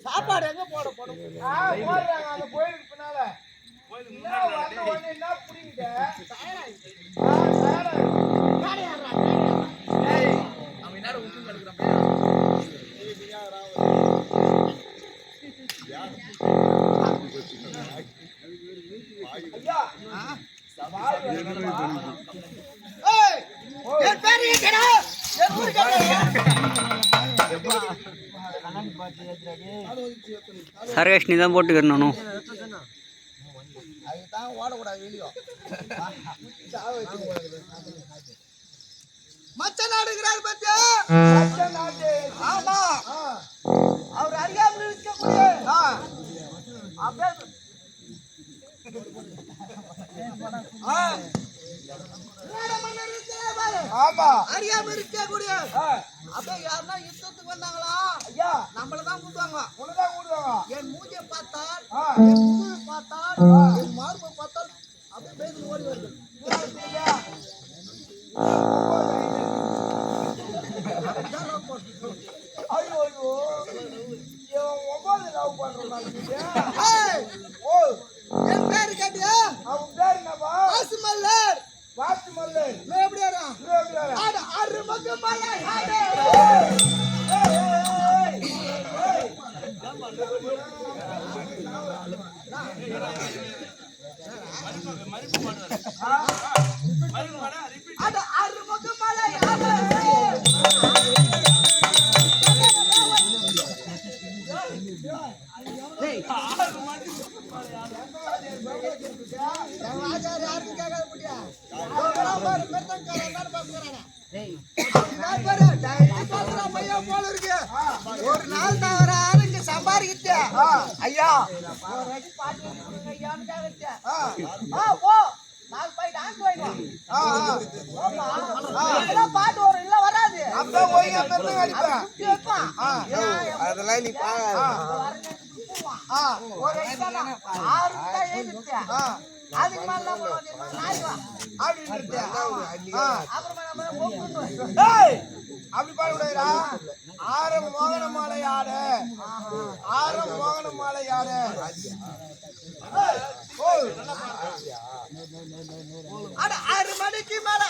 சாப்பாடு எங்க போட போடும் ஆ, போடுறாங்க. அந்த கோயிலுக்கு பின்னால. ஐயா, சவால்? ஏய், என் பேரு கேடா சர்வேஷ் நீ தான் போட்டுக்கிறணும் அதுதான் ஓடக்கூடாது வெளியோ மச்ச நாடுகிறார் பத்தியா? ஆமா. அவர் அறியாமல் ஆ, ஆமா. அறியாம இருக்கக்கூடிய. ஆ, அப்படியே யாருன்னா யுத்தத்துக்கு வந்தாங்களா? ஐயா. நம்மள தான் கூட்டுவாங்க. உன்னதான் கூடுவாங்க என் மூஞ்சியை பார்த்தால். என் முதுகை பார்த்தால் என் மார்பை பார்த்தால் அப்படியே பேருந்து ஓடி வருது ஐயோ? ஐயோ ஒன்பது லவ் பண்றான் ஓ. என் பேரு கேட்டியா? அவன் பேர் என்னப்பா? வாசு மல்லர் மல்லு ஆறு மக்கு ஒரு நாள் தவிர ஆளுங்க சம்பாதிக்கிட்டு ஐயா பாட்டு பாட்டு வரும் இல்ல வராது அதெல்லாம் நீ பாரு ஒரு ஆறு தான் எழுதிட்டு. அதுக்கு மேல அப்படின்னு அப்புறமா நம்ம அப்படி பாடக்கூடாதுடா ஆரம் மோகன மாலை ஆரம் மோகன மாலை ஆறு மணிக்கு மேல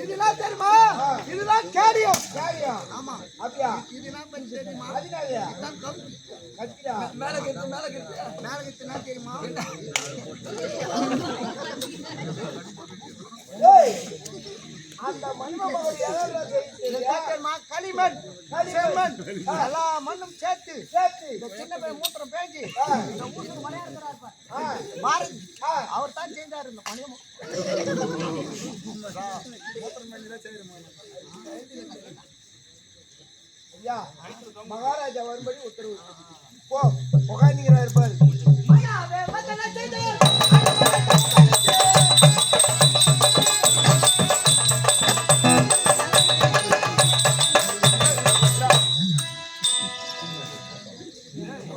இதெல்லாம் தெரியுமா இதெல்லாம் கேடியம் ஆமா அப்படியா இதெல்லாம் தெரியுமா அதனாலயா மேல கட்டு மேல கட்டு மேல கட்டுனா தெரியுமா ஏய் களிமண் களிமண் எல்லா மண்ணும் சேர்த்து சேர்த்து. இந்த சின்ன பையன் மூத்திரம் பேஞ்சு இந்த ஊருக்கு மலையா இருக்கிறார் பாரு. ஆ, பாரதி ஆ. அவர் தான் செஞ்சாரு இந்த பணியம். ஐயா மகாராஜா வரும்படி உத்தரவு போ உகாந்திங்கிறார் இருப்பாரு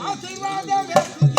ஆசீர்வாதம்